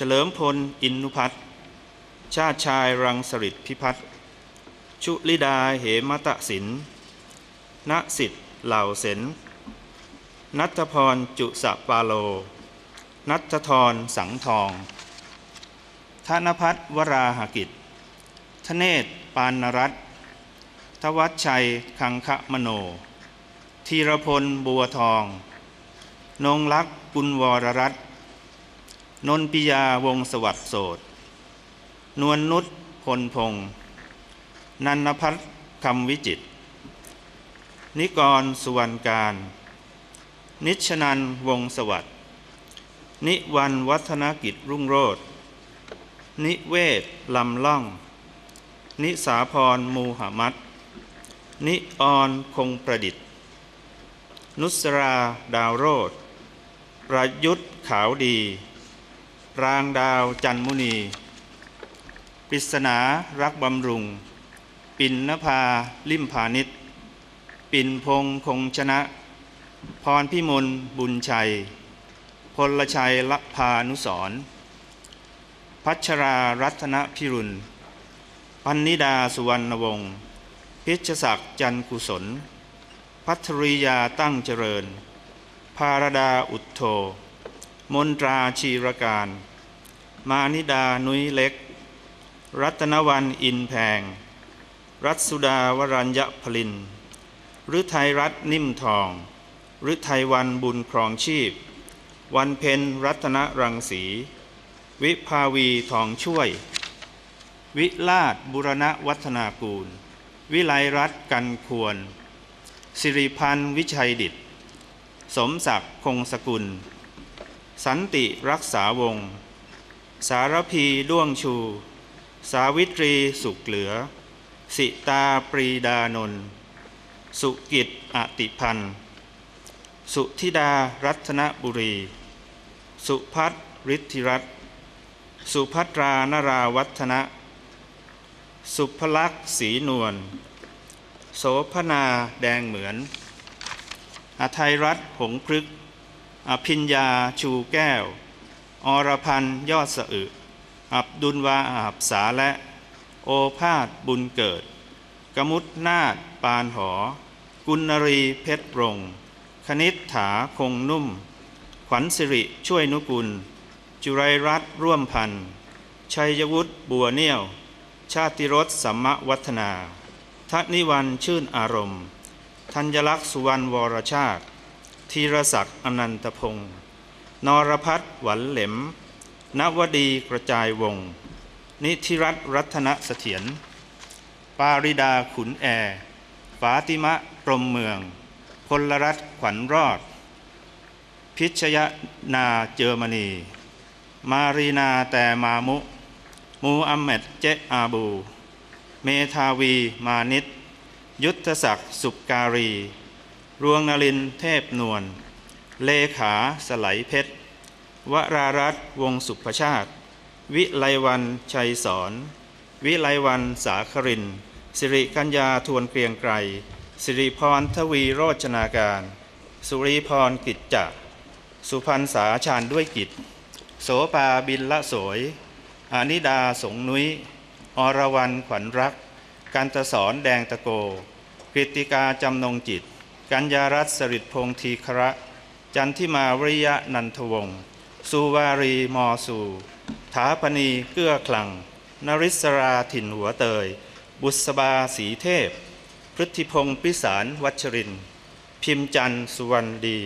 เฉลิมพลอินนุพัฒน์ชาติชายรังสริพิพัฒน์ชุลิดาเหมตะสินณสิทธิ์เหล่าเสนนัทพรจุสปาโล นัทธรสังทองธนพัฒน์วราหกิจ ทเนศปานรัตน์ทวัชชัย คังคะมโน ธีรพลบัวทอง นงลักษณ์กุลวรรัตน์ นนปิยาวงสวัสดิ์โสดนวลนุชพลพงศ์นันพัฒน์คำวิจิต นิกรสุวรรณการ นิชนันวงสวัสดนิวันวัฒนกิจรุ่งโรจน์นิเวศลำล่อง นิสาพรมูหมัดนิออนคงประดิษฐ์ นุสราดาวโรธประยุทธ์ขาวดี รางดาวจันมุนี ปริศนารักบำรุง ปินนภาลิมพานิชปินพงคงชนะ พรพิมลบุญชัย พลชัยละพานุสรพัชรารัตนพิรุณ พันนิดาสุวรรณวงศ์พิชศักดิ์จันกุศล พัทริยาตั้งเจริญ ภารดาอุทโธ มนตราชีรการ มานิดานุ้ยเล็ก รัตนวันอินแพง รัตสุดาวรัญญพลินฤทัยรัตน์นิ่มทองฤทัยวันบุญครองชีพ วันเพ็ญรัตนรังสี วิภาวีทองช่วย วิลาศบุรณวัฒนากูล วิไลรัตกันควร สิริพันธ์วิชัยดิต สมศักดิ์คงสกุล สันติรักษาวง สารพีด้วงชู สาวิตรีสุขเหลือ สิตาปรีดานนทสุกิจอติพันธ์ สุธิดารัตนบุรี สุพัฒฤทธิรัตสุพัตรานราวัฒนะ สุภลักษ์ศรีนวล โสพนาแดงเหมือน อทัยรัตน์หงพฤกษ์ อภิญญาชูแก้ว อรพันยอดสะอึอับดุลวาอาบสาและ โอภาสบุญเกิด กมุตนาฏปานหอ กุณรีเพชรรงคณิษฐาคงนุ่ม ขวัญสิริช่วยนุกุล จุไรรัตร่วมพันธ์ชัยวุฒิบัวเนียว ชาติรสสัมมวัฒนาทันิวันชื่นอารมณ์ ธัญลักษณ์สุวรรณวรชาติ ธีรศักดิ์อนันตพงศ์นรพัฒน์หวันเหลมนวดีกระจายวง นิธิรัตน์รัตนเสถียรปาริดาขุนแอร์ฟาติมะพรมเมือง พลรัตน์ขวัญรอด พิชยนาเจอร์มนี มารีนาแต่มามุ มูอัมเมดเจอาบู เมทาวีมานิต ยุทธศักดิ์สุกการี รวงนลินเทพนวล เลขาสไลเพชร วรารัตนวงสุภชาติ วิไลวันชัยสอนวิไลวันสาคริน สิริกัญญาทวนเกรียงไกร สิริพรทวีโรจนาการ สุริพรกิจจะสุพรรณสาชาญด้วยกิจ โสปาบินละโสยอนิดาสงนุย้ย อรวรรณขวัญรักกันตสอนแดงตะโกกฤติกาจำนงจิต กัญญารัตน์สริดพงทีคระจันทิมาวริยะนันทวงศ์สุวารีมอสูถาปณีเกื้อคลัง นริศราถิ่นหัวเตย บุษบาสีเทพ พฤทธิพงศ์พิสารวัชริน พิมพ์จันสุวรรณดี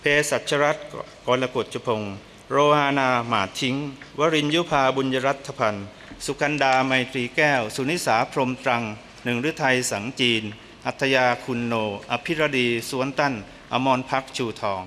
เพศัชรัตนกรกฎจุพงศ์โรฮานาหมาทิ้ง วรินยุพาบุญยรัตพันธ์ สุกันดาไมตรีแก้ว สุนิสาพรมตรัง หนึ่งฤทัยสังจีน อัตยาคุณโน อภิรดี สวนตั้น อมรพักชูทอง